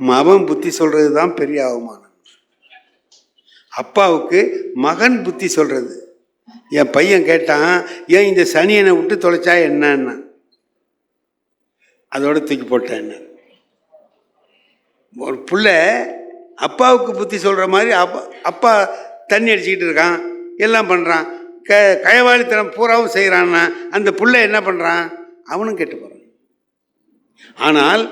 மகன் புத்தி சொல்கிறது தான் பெரிய அவமானம். அப்பாவுக்கு மகன் புத்தி சொல்கிறது என் பையன் கேட்டான் ஏன் இந்த சனியனை விட்டு தொலைச்சா என்னன்னா? அதோட தூக்கி போட்டேன் என்ன ஒரு பிள்ளை அப்பாவுக்கு புத்தி சொல்கிற மாதிரி அப்பா அப்பா தண்ணி அடிச்சுக்கிட்டு இருக்கான் எல்லாம் பண்ணுறான் க கயவாளித்தனம் பூராவும் செய்கிறான்னா அந்த பிள்ளை என்ன பண்ணுறான் அவனும் கெட்டு போகிறான் ஆனால்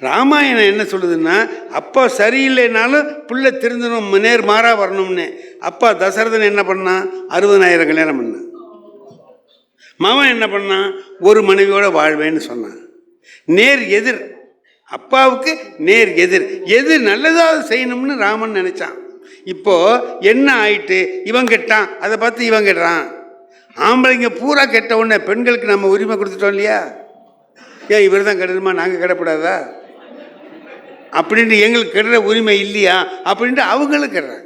ராமாயணம் என்ன சொல்லுதுன்னா அப்பா சரியில்லைனாலும் புள்ள திருந்தணும் நேர் மாறா வரணும்னு. அப்பா தசரதன் என்ன பண்ணான் அறுபதனாயிரம் கல்யாணம் பண்ணான் மாமன் என்ன பண்ணான் ஒரு மனைவியோட வாழ்வேன்னு சொன்னான் நேர் எதிர். அப்பாவுக்கு நேர் எதிர். எது நல்லதாக செய்யணும்னு ராமன் நினைச்சான். இப்போ என்ன ஆயிட்டு? இவன் கெட்டான். அதை பார்த்து இவன் கெட்டான் ஆம்பளைங்க பூரா கெட்ட உடனே பெண்களுக்கு நம்ம உரிமை கொடுத்துட்டோம் இல்லையா? ஏன் இவர் தான் கெடணுமா? நாங்கள் கெடப்படாதா அப்படின்ட்டு எங்களுக்கு கெடுற உரிமை இல்லையா? அப்படின்ட்டு அவங்களும் கெடுறாங்க.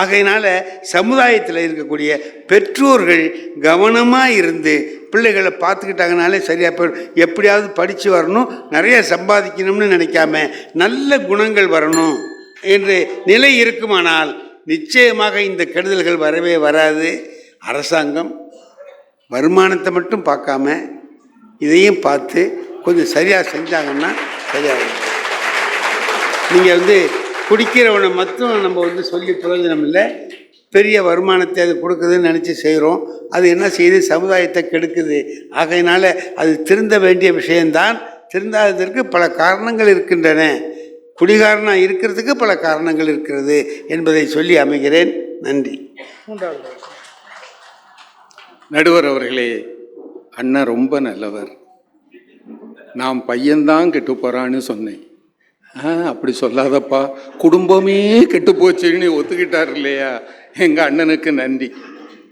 ஆகையினால சமுதாயத்தில் இருக்கக்கூடிய பெற்றோர்கள் கவனமாக இருந்து பிள்ளைகளை பார்த்துக்கிட்டாங்கனாலே சரியாக போயிடும். எப்படியாவது படித்து வரணும் நிறைய சம்பாதிக்கணும்னு நினைக்காம நல்ல குணங்கள் வரணும் என்று நிலை இருக்குமானால் நிச்சயமாக இந்த கெடுதல்கள் வரவே வராது. அரசாங்கம் வருமானத்தை மட்டும் பார்க்காம இதையும் பார்த்து கொஞ்சம் சரியாக செஞ்சாங்கன்னா சரியாகும் நீங்கள் வந்து குடிக்கிறவனை மட்டும் நம்ம வந்து சொல்லி பிரயோஜனம் இல்லை. பெரிய வருமானத்தை அது கொடுக்குதுன்னு நினச்சி செய்கிறோம் அது என்ன செய்யுது சமுதாயத்தை கெடுக்குது. ஆகையினால அது திருந்த வேண்டிய விஷயம்தான். திருந்தாததற்கு பல காரணங்கள் இருக்கின்றன. குடிகாரனாக இருக்கிறதுக்கு பல காரணங்கள் இருக்கிறது என்பதை சொல்லி அமைகிறேன். நன்றி. நடுவர் அவர்களே அண்ணன் ரொம்ப நல்லவர். நான் பையன்தான் கெட்டு போகிறான்னு சொன்னேன். அப்படி சொல்லாதப்பா. குடும்பமே கெட்டு போச்சுன்னு ஒத்துக்கிட்டார் இல்லையா? எங்கள் அண்ணனுக்கு நன்றி.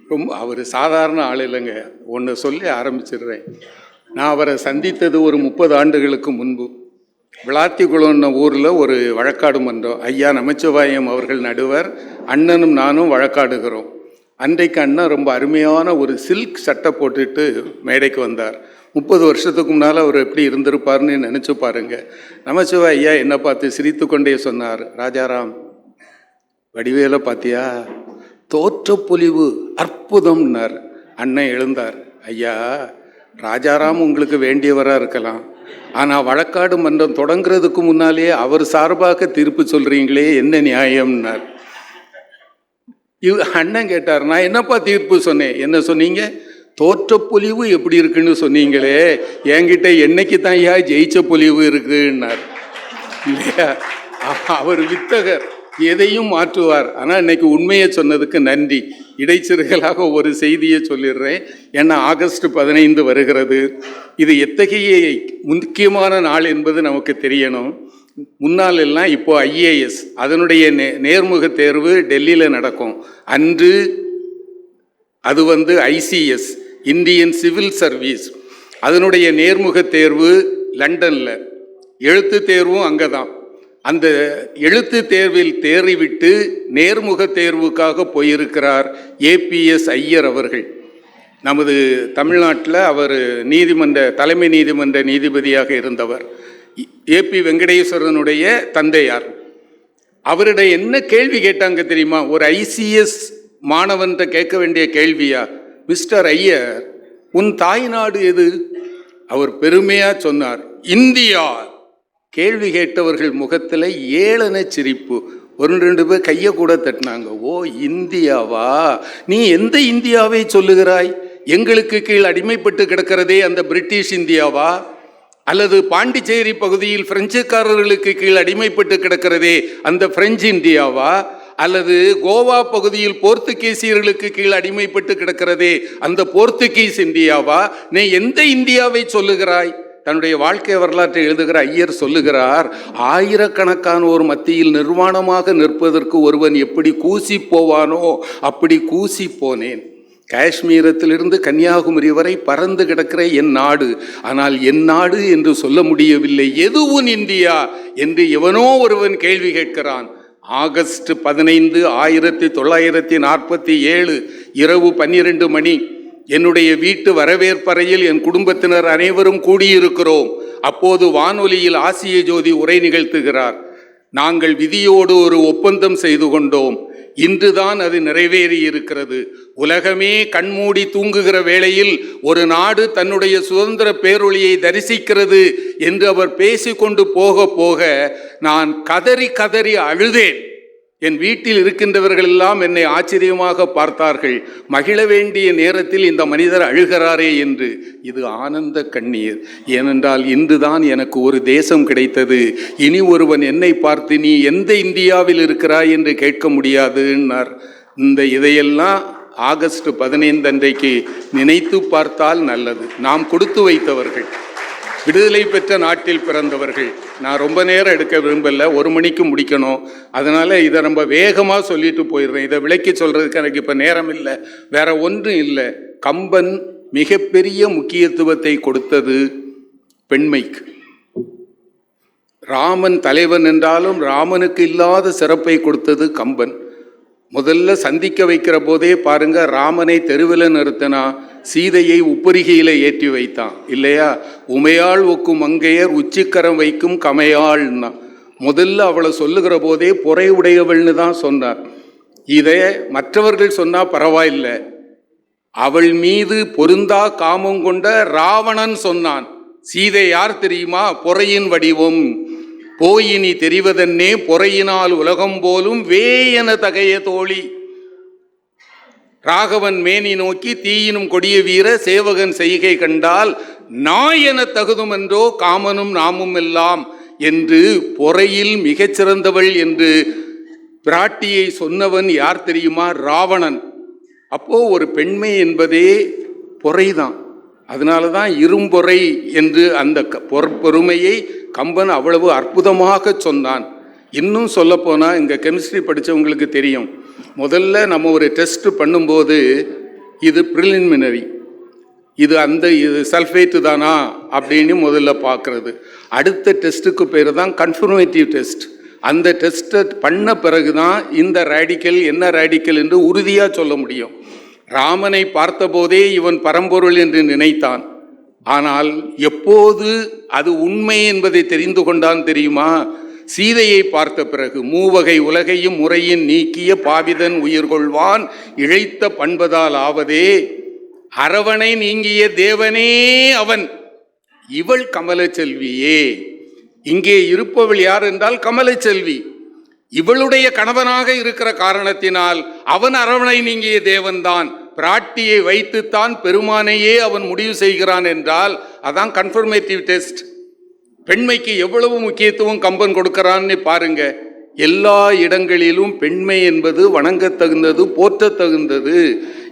ரொம்ப அவர் சாதாரண ஆள் இல்லைங்க. ஒன்று சொல்லி ஆரம்பிச்சிடுறேன். நான் அவரை சந்தித்தது ஒரு முப்பது ஆண்டுகளுக்கு முன்பு. விளாத்திக்குளம்ன ஊரில் ஒரு வழக்காடு மன்றம் ஐயா நமச்சிவாயம் அவர்கள் நடுவர் அண்ணனும் நானும் வழக்காடுகிறோம். அன்றைக்கு அண்ணா ரொம்ப அருமையான ஒரு சில்க் சட்டை போட்டுட்டு மேடைக்கு வந்தார். முப்பது வருஷத்துக்கு முன்னால் அவர் எப்படி இருந்திருப்பார்னு நினச்சி பாருங்க. நமச்சிவா ஐயா என்னை பார்த்து சிரித்து கொண்டே சொன்னார் ராஜாராம் வடிவேல பார்த்தியா தோற்றப்பொலிவு அற்புதம்னார். அண்ணன் எழுந்தார் ஐயா ராஜாராம் உங்களுக்கு வேண்டியவராக இருக்கலாம். ஆனால் வழக்காடு மன்றம் தொடங்குறதுக்கு முன்னாலேயே அவர் சார்பாக தீர்ப்பு சொல்கிறீங்களே என்ன நியாயம்னார். இவ் அண்ணன் கேட்டார் நான் என்னப்பா தீர்ப்பு சொன்னேன்? என்ன சொன்னீங்க? தோற்றப்பொலிவு எப்படி இருக்குன்னு சொன்னீங்களே. என்கிட்ட என்னைக்கு தான் ஐயா ஜெயிச்ச பொலிவு இருக்குன்னார். இல்லையா? அவர் வித்தகர் எதையும் மாற்றுவார். ஆனால் இன்னைக்கு உண்மையை சொன்னதுக்கு நன்றி. இடைச்சிறுகளாக ஒரு செய்தியை சொல்லிடுறேன். ஏன்னா ஆகஸ்ட் பதினைந்து வருகிறது. இது எத்தகைய முக்கியமான நாள் என்பது நமக்கு தெரியணும். முன்னால் எல்லாம் இப்போது ஐஏஎஸ் அதனுடைய நே நேர்முக தேர்வு டெல்லியில் நடக்கும். அன்று அது வந்து ஐசிஎஸ் இந்தியன் சிவில் சர்வீஸ். அதனுடைய நேர்முக தேர்வு லண்டனில். எழுத்து தேர்வும் அங்கே தான் அந்த எழுத்து தேர்வில் தேறிவிட்டு நேர்முக தேர்வுக்காக போயிருக்கிறார் ஏபிஎஸ் ஐயர் அவர்கள். நமது தமிழ்நாட்டில் அவர் நீதிமன்ற தலைமை நீதிமன்ற நீதிபதியாக இருந்தவர். ஏபி வெங்கடேஸ்வரனுடைய தந்தையார். அவரிடம் என்ன கேள்வி கேட்டாங்க தெரியுமா? ஒரு ஐசிஎஸ் மாணவன்கிட்ட கேட்க வேண்டிய கேள்வியா? மிஸ்டர் ஐயர் உன் தாய்நாடு எது? அவர் பெருமையா சொன்னார் இந்தியா. கேள்வி கேட்டவர்கள் முகத்தில் ஏளன சிரிப்பு. ஒரு ரெண்டு பேர் கையை கூட தட்டினாங்க ஓ இந்தியாவா? நீ எந்த இந்தியாவை சொல்லுகிறாய்? எங்களுக்கு கீழ் அடிமைப்பட்டு கிடக்கிறதே அந்த பிரிட்டிஷ் இந்தியாவா? அல்லது பாண்டிச்சேரி பகுதியில் பிரெஞ்சுக்காரர்களுக்கு கீழ் அடிமைப்பட்டு கிடக்கிறதே அந்த பிரெஞ்சு இந்தியாவா? அல்லது கோவா பகுதியில் போர்த்துகீசியர்களுக்கு கீழ் அடிமைப்பட்டு கிடக்கிறதே அந்த போர்த்துகீஸ் இந்தியாவா? நீ எந்த இந்தியாவை சொல்லுகிறாய்? தன்னுடைய வாழ்க்கை வரலாற்றை எழுதுகிற ஐயர் சொல்லுகிறார் ஆயிரக்கணக்கானோர் மத்தியில் நிர்வாணமாக நிற்பதற்கு ஒருவன் எப்படி கூசி போவானோ அப்படி கூசி போனேன். காஷ்மீரத்திலிருந்து கன்னியாகுமரி வரை பறந்து கிடக்கிற என் நாடு. ஆனால் என் நாடு என்று சொல்ல முடியவில்லை. எதுவும் இந்தியா? என்று எவனோ ஒருவன் கேள்வி கேட்கிறான். ஆகஸ்ட் பதினைந்து ஆயிரத்தி தொள்ளாயிரத்தி நாற்பத்தி ஏழு இரவு பன்னிரண்டு மணி. என்னுடைய வீட்டு வரவேற்பறையில் என் குடும்பத்தினர் அனைவரும் கூடியிருக்கிறோம். அப்போது வானொலியில் ஆசிய ஜோதி உரை நிகழ்த்துகிறார். நாங்கள் விதியோடு ஒரு ஒப்பந்தம் செய்து கொண்டோம். இன்றுதான் அது நிறைவேறி இருக்கிறது உலகமே கண்மூடி தூங்குகிற வேளையில் ஒரு நாடு தன்னுடைய சுதந்திர பேரொழியை தரிசிக்கிறது என்று அவர் பேசிக்கொண்டு போக போக நான் கதறி கதறி அழுதேன். என் வீட்டில் இருக்கின்றவர்கள் எல்லாம் என்னை ஆச்சரியமாக பார்த்தார்கள். மகிழ வேண்டிய நேரத்தில் இந்த மனிதர் அழுகிறாரே என்று. இது ஆனந்த கண்ணீர். ஏனென்றால் இன்றுதான் எனக்கு ஒரு தேசம் கிடைத்தது. இனி ஒருவன் என்னை பார்த்து நீ எந்த இந்தியாவில் இருக்கிறாய்? என்று கேட்க முடியாதுன்னார். இந்த இதையெல்லாம் ஆகஸ்ட் பதினைந்து அன்றைக்கு நினைத்து பார்த்தால் நல்லது. நாம் கொடுத்து வைத்தவர்கள். விடுதலை பெற்ற நாட்டில் பிறந்தவர்கள். நான் ரொம்ப நேரம் எடுக்க விரும்பலை. ஒரு மணிக்கு முடிக்கணும். அதனால் இதை ரொம்ப வேகமாக சொல்லிட்டு போயிடுறேன். இதை விளக்கி சொல்கிறதுக்கு எனக்கு இப்போ நேரம் இல்லை. வேற ஒன்றும் இல்லை. கம்பன் மிகப்பெரிய முக்கியத்துவத்தை கொடுத்தது பெண்மைக்கு. ராமன் தலைவன் என்றாலும் ராமனுக்கு இல்லாத சிறப்பை கொடுத்தது கம்பன். முதல்ல சந்திக்க வைக்கிற போதே பாருங்க ராமனை தெருவில் நிறுத்தினா சீதையை உப்பரிகையில ஏற்றி வைத்தான். இல்லையா? உமையாள் ஒக்கும் மங்கையர் உச்சிக்கரம் வைக்கும் கமையாள்னா முதல்ல அவளை சொல்லுகிற போதே பொறை உடையவள்னு தான் சொன்னார். இதை மற்றவர்கள் சொன்னால் பரவாயில்லை. அவள் மீது பொருந்தா காமம் கொண்ட ராவணன் சொன்னான். சீதை யார் தெரியுமா? பொறையின் வடிவம். போயினி தெரிவதென்னே பொறையினால் உலகம் போலும் வேயன தகைய தோழி. ராகவன் மேனி நோக்கி தீயினும் கொடிய வீர சேவகன் செய்கை கண்டால் நாய் என தகுதுமென்றோ காமனும் நாமும் எல்லாம் என்று பொறையில் மிகச்சிறந்தவள் என்று பிராட்டியை சொன்னவன் யார் தெரியுமா? ராவணன். அப்போ ஒரு பெண்மை என்பதே பொறைதான். அதனால தான் இரும்பொறை என்று அந்த க- பொற் பொறுமையை கம்பன் அவ்வளவு அற்புதமாக சொன்னான். இன்னும் சொல்லப்போனால் இங்கே கெமிஸ்ட்ரி படித்தவங்களுக்கு தெரியும். முதல்ல நம்ம ஒரு டெஸ்ட்டு பண்ணும்போது இது ப்ரிலிமினரி இது அந்த இது சல்ஃபேட்டு தானா அப்படின்னு முதல்ல பார்க்குறது. அடுத்த டெஸ்ட்டுக்கு பேர் தான் கன்ஃபர்மேட்டிவ் டெஸ்ட் அந்த டெஸ்ட்டை பண்ண பிறகு தான் இந்த ரேடிக்கல் என்ன ரேடிக்கல் என்று உறுதியாக சொல்ல முடியும். ராமனை பார்த்தபோதே இவன் பரம்பொருள் என்று நினைத்தான். ஆனால் எப்போது அது உண்மை என்பதை தெரிந்து கொண்டான் தெரியுமா? சீதையை பார்த்த பிறகு மூவகை உலகையும் முறையின் நீக்கிய பாவிதன் உயிர் கொள்வான் இழைத்த பண்பதால் ஆவதே. அரவணை நீங்கிய தேவனே அவன். இவள் கமலச்செல்வியே இங்கே இருப்பவள் யார் என்றால் கமலச்செல்வி இவளுடைய கணவனாக இருக்கிற காரணத்தினால் அவன் அரவணை நீங்கிய தேவன்தான். பிராட்டியை வைத்துத்தான் பெருமானையே அவன் முடிவு செய்கிறான் என்றால் அதான் கன்ஃபர்மேட்டிவ் டெஸ்ட் பெண்மைக்கு எவ்வளவு முக்கியத்துவம் கம்பன் கொடுக்கறான்னு பாருங்க. எல்லா இடங்களிலும் பெண்மை என்பது வணங்கத்தகுந்தது போற்றத்தகுந்தது. தகுந்தது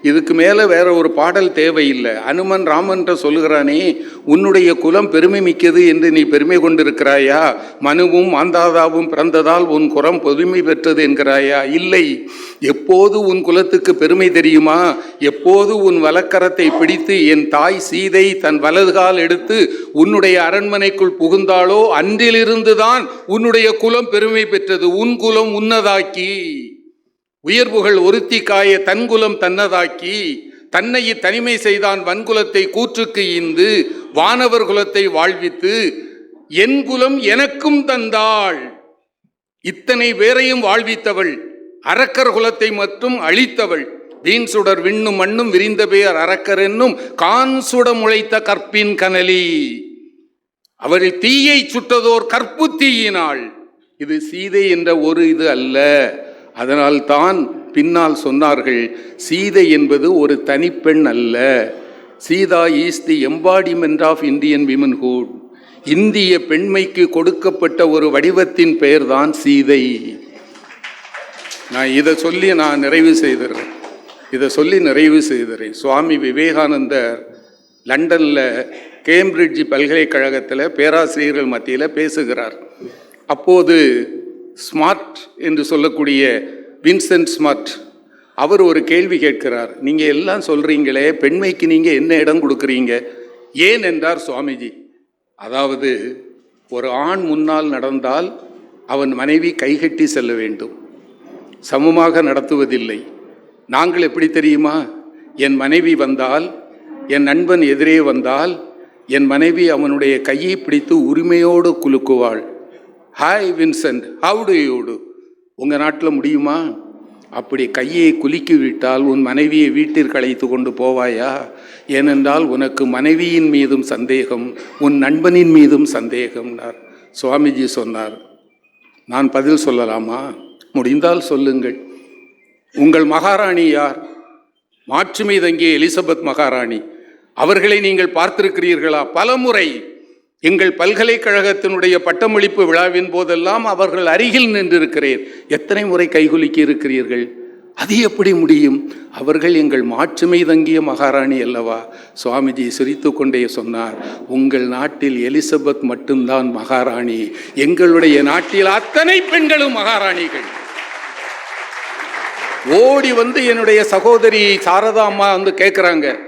இதுக்கு மேலே வேற ஒரு பாடல் தேவையில்லை. அனுமன் ராமன்ற சொல்லுகிறானே உன்னுடைய குலம் பெருமை மிக்கது என்று நீ பெருமை கொண்டிருக்கிறாயா? மனுவும் மாந்தாதாவும் பிறந்ததால் உன் குலம் பொதுமை பெற்றது என்கிறாயா? இல்லை. எப்போது உன் குலத்துக்கு பெருமை தெரியுமா? எப்போது உன் வலக்கரத்தை பிடித்து என் தாய் சீதை தன் வலதுகால் எடுத்து உன்னுடைய அரண்மனைக்குள் புகுந்தாளோ அன்றிலிருந்துதான் உன்னுடைய குலம் பெருமை பெற்றது. உன் குலம் உன்னதாக்கி. உயர்வுகள் ஒருத்தி காய தன்குலம் தன்னதாக்கி தன்னை தனிமை செய்தான் வன்குலத்தை கூற்றுக்கு ஈந்து வானவர் குலத்தை வாழ்வித்து என் குலம் எனக்கும் தந்தாள். இத்தனை பேரையும் வாழ்வித்தவள் அரக்கர் குலத்தை மட்டும் அழித்தவள். வீண் சுடர் விண்ணும் மண்ணும் விரிந்த பெயர் அரக்கர் என்னும் கான் சுட முளைத்த கற்பின் கனலி. அவள் தீயை சுட்டதோர் கற்பு தீயினாள் இது சீதை என்ற ஒரு இது அல்ல. அதனால் தான் பின்னால் சொன்னார்கள் சீதை என்பது ஒரு தனிப்பெண் அல்ல. Sita is the embodiment of Indian womanhood இந்திய பெண்மைக்கு கொடுக்கப்பட்ட ஒரு வடிவத்தின் பெயர்தான் சீதை. நான் இதை சொல்லி நான் நிறைவு செய்துறேன். இதை சொல்லி நிறைவு செய்துறேன். சுவாமி விவேகானந்தர் லண்டனில் கேம்பிரிட்ஜ் பல்கலைக்கழகத்தில் பேராசிரியர்கள் மத்தியில் பேசுகிறார். அப்போது ஸ்மார்ட் என்று சொல்லக்கூடிய வின்சென்ட் ஸ்மார்ட் அவர் ஒரு கேள்வி கேட்கிறார். நீங்கள் எல்லாம் சொல்கிறீங்களே பெண்மைக்கு நீங்கள் என்ன இடம் கொடுக்குறீங்க? ஏன் என்றார் சுவாமிஜி. அதாவது ஒரு ஆண் முன்னால் நடந்தால் அவன் மனைவி கைகட்டி செல்ல வேண்டும். சமமாக நடத்துவதில்லை. நாங்கள் எப்படி தெரியுமா? என் மனைவி வந்தால் என் நண்பன் எதிரே வந்தால் என் மனைவி அவனுடைய கையை பிடித்து உரிமையோடு குலுக்குவாள். ஹாய் வின்சென்ட் ஹவுடு யூடு உங்கள் நாட்டில் முடியுமா? அப்படி கையை குலுக்கி விட்டால் உன் மனைவியை வீட்டிற்கு அழைத்து கொண்டு போவாயா? ஏனென்றால் உனக்கு மனைவியின் மீதும் சந்தேகம் உன் நண்பனின் மீதும் சந்தேகம்னார் சுவாமிஜி சொன்னார். நான் பதில் சொல்லலாமா? முடிந்தால் சொல்லுங்கள். உங்கள் மகாராணி யார்? மாற்றுமை தங்கிய எலிசபெத் மகாராணி. அவர்களை நீங்கள் பார்த்திருக்கிறீர்களா? பலமுறை. எங்கள் பல்கலைக்கழகத்தினுடைய பட்டமளிப்பு விழாவின் போதெல்லாம் அவர்கள் அருகில் நின்றிருக்கிறேன். எத்தனை முறை கைகுலுக்கி இருக்கிறீர்கள்? அது எப்படி முடியும்? அவர்கள் எங்கள் மாற்றுமை தங்கிய மகாராணி அல்லவா? சுவாமிஜி சிரித்து கொண்டே சொன்னார் உங்கள் நாட்டில் எலிசபெத் மட்டும்தான் மகாராணி. எங்களுடைய நாட்டில் அத்தனை பெண்களும் மகாராணிகள். ஓடி வந்து என்னுடைய சகோதரி சாரதா அம்மா வந்து கேட்குறாங்க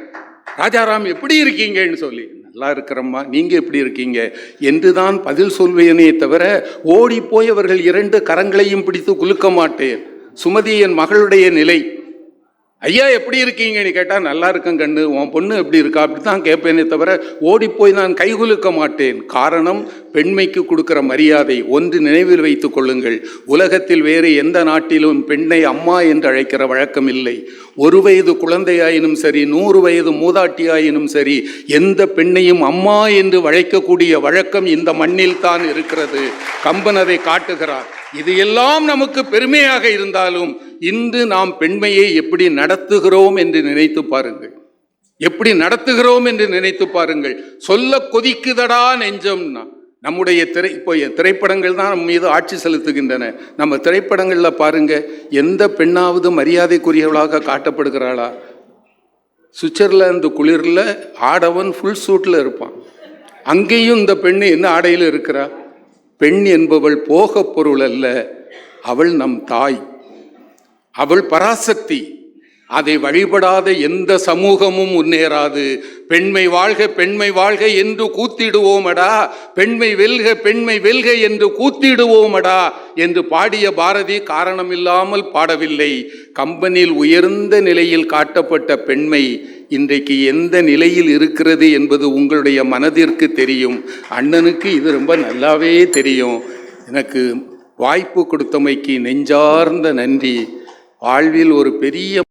ராஜாராம் எப்படி இருக்கீங்கன்னு சொல்லி. நல்லா இருக்கிறம்மா நீங்கள் எப்படி இருக்கீங்க? என்று தான் பதில் சொல்வேனே தவிர ஓடி போய் அவர்கள் இரண்டு கரங்களையும் பிடித்து குலுக்க மாட்டேன் சுமதி என் மகளுடைய நிலை. ஐயா எப்படி இருக்கீங்கன்னு கேட்டால் நல்லா இருக்கேன் கண்ணு. உன் பொண்ணு எப்படி இருக்கா? அப்படி தான் கேட்பேனே தவிர ஓடிப்போய் நான் கைகுலுக்க மாட்டேன். காரணம் பெண்மைக்கு கொடுக்குற மரியாதை ஒன்று நினைவில் வைத்துக் கொள்ளுங்கள். உலகத்தில் வேறு எந்த நாட்டிலும் பெண்ணை அம்மா என்று அழைக்கிற வழக்கம் இல்லை. ஒரு வயது குழந்தையாயினும் சரி நூறு வயது மூதாட்டியாயினும் சரி எந்த பெண்ணையும் அம்மா என்று அழைக்கக்கூடிய வழக்கம் இந்த மண்ணில் தான் இருக்கிறது. கம்பன் அதை காட்டுகிறார். இது எல்லாம் நமக்கு பெருமையாக இருந்தாலும் இன்று நாம் பெண்மையை எப்படி நடத்துகிறோம் என்று நினைத்து பாருங்கள். எப்படி நடத்துகிறோம் என்று நினைத்து பாருங்கள். சொல்ல கொதிக்குதடா நெஞ்சம்னா நம்முடைய திரை இப்போ திரைப்படங்கள் தான் நம்ம மீது ஆட்சி செலுத்துகின்றன. நம்ம திரைப்படங்களில் பாருங்க எந்த பெண்ணாவது மரியாதைக்குரியவளாக காட்டப்படுகிறாளா? சுவிட்சர்லாந்து குளிரில் ஆடவன் ஃபுல் சூட்டில் இருப்பான். அங்கேயும் இந்த பெண் என்ன ஆடையில் இருக்கிறா? பெண் என்பவள் போக பொருள் அல்ல அவள் நம் தாய். அவள் பராசக்தி. அதை வழிபடாத எந்த சமூகமும் முன்னேறாது. பெண்மை வாழ்க பெண்மை வாழ்க என்று கூத்திடுவோமடா. பெண்மை வெல்க பெண்மை வெல்க என்று கூத்திடுவோமடா என்று பாடிய பாரதி காரணமில்லாமல் பாடவில்லை. கம்பனில் உயர்ந்த நிலையில் காட்டப்பட்ட பெண்மை இன்றைக்கு எந்த நிலையில் இருக்கிறது என்பது உங்களுடைய மனதிற்கு தெரியும். அண்ணனுக்கு இது ரொம்ப நல்லாவே தெரியும். எனக்கு வாய்ப்பு கொடுத்தமைக்கு நெஞ்சார்ந்த நன்றி. வாழ்வில் ஒரு பெரிய